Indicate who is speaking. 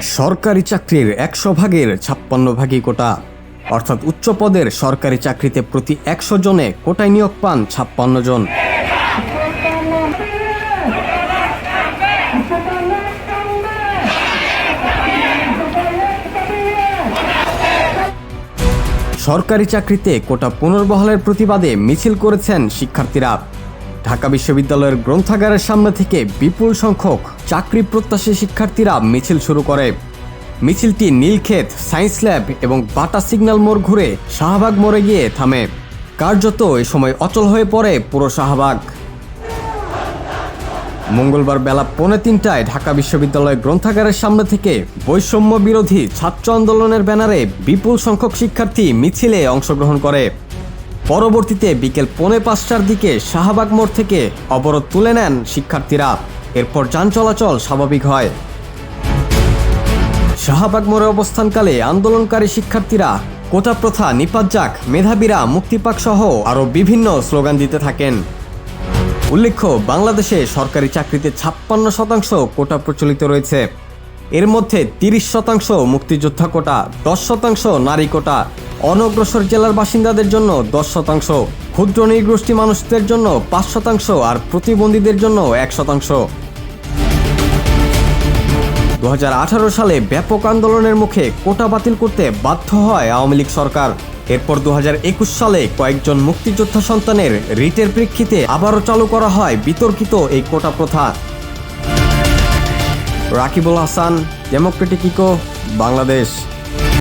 Speaker 1: সরকারি চাকরির একশো ভাগের ছাপ্পান্ন ভাগই কোটা। অর্থাৎ উচ্চ পদের সরকারি চাকরিতে প্রতি একশো জনে কোটায় নিয়োগ পান ছাপ্পান্ন জন। সরকারি চাকরিতে কোটা পুনর্বহালের প্রতিবাদে মিছিল করেছেন শিক্ষার্থীরা। ঢাকা বিশ্ববিদ্যালয়ের গ্রন্থাগারের সামনে থেকে বিপুল সংখ্যক চাকরি প্রত্যাশী শিক্ষার্থীরা মিছিল শুরু করে। মিছিলটি নীলক্ষেত, সায়েন্স ল্যাব এবং বাটা সিগন্যাল মোড় ঘুরে শাহবাগ মোড়ে গিয়ে থামে। কার্যত এ সময় অচল হয়ে পড়ে পুরো শাহবাগ। মঙ্গলবার বেলা পৌনে তিনটায় ঢাকা বিশ্ববিদ্যালয় গ্রন্থাগারের সামনে থেকে বৈষম্য বিরোধী ছাত্র আন্দোলনের ব্যানারে বিপুল সংখ্যক শিক্ষার্থী মিছিলে অংশগ্রহণ করে। পরবর্তীতে বিকেল পৌনে পাঁচটার দিকে শাহবাগ মোড় থেকে অবরোধ তুলে নেন শিক্ষার্থীরা। এরপর যান চলাচল স্বাভাবিক হয়। শাহবাগ মোড়ে অবস্থানকালে আন্দোলনকারী শিক্ষার্থীরা কোটা প্রথা, নিপাত যাক মেধাবীরা মুক্তিপাক সহ আরও বিভিন্ন স্লোগান দিতে থাকেন। উল্লেখ্য, বাংলাদেশে সরকারি চাকরিতে ছাপ্পান্ন শতাংশ কোটা প্রচলিত রয়েছে। এর মধ্যে তিরিশ শতাংশ মুক্তিযোদ্ধা কোটা, দশ শতাংশ নারী কোটা। অনগ্রসর জেলার বাসিন্দাদের জন্য দশ শতাংশ, ক্ষুদ্র নির্গোষ্ঠী মানুষদের জন্য পাঁচ শতাংশ আর প্রতিবন্ধীদের জন্য এক শতাংশ। দু হাজার আঠারো সালে ব্যাপক আন্দোলনের মুখে কোটা বাতিল করতে বাধ্য হয় আওয়ামী লীগ সরকার। এরপর দু হাজার একুশ সালে কয়েকজন মুক্তিযোদ্ধা সন্তানের রিটের প্রেক্ষিতে আবারও চালু করা হয় বিতর্কিত এই কোটা প্রথা। Rakibul Hasan democratic eco Bangladesh